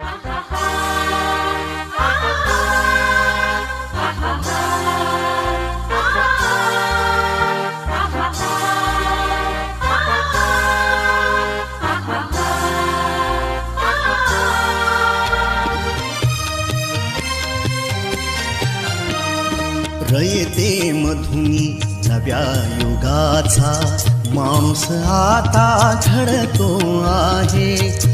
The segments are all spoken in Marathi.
रयते मधुनी नव्या युगाचा. माणूस आता घडतो आहे.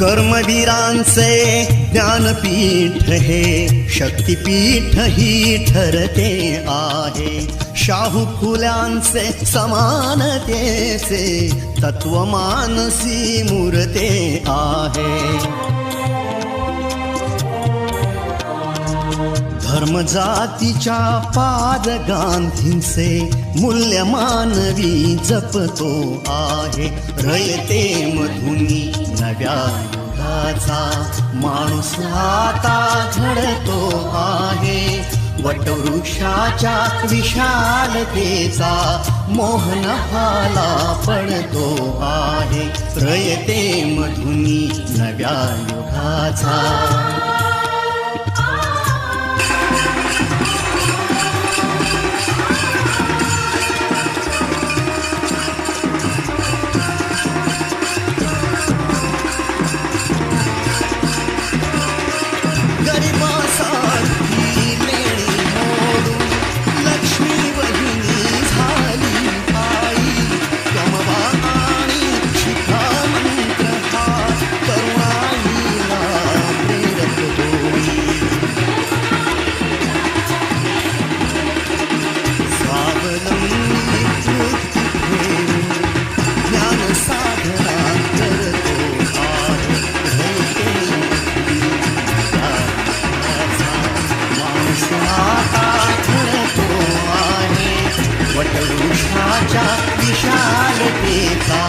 कर्मवीरांचे ज्ञानपीठ हे शक्तीपीठ ही ठरते आहे. शाहू फुल्यांचे समानतेचे तत्वमानसी मूर्ते आहे. धर्मजातीच्या पाद गांधींचे मूल्य मानवी जपतो आहे. रयते मधुनी नव्या युगाचा माणूस आता घडतो आहे. वटवृक्षाच्या विशालतेचा मोहन भाला पडतो आहे. रयते मधुनी नव्या युगाचा विठाच्या विशालतेचा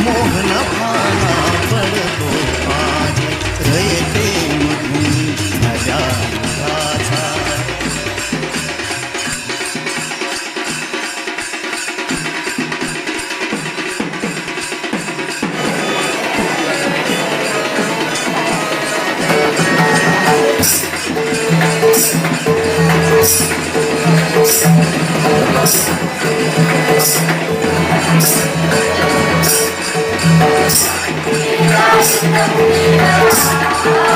मोहन भाना पडतो आज रयते मधुनी Yes,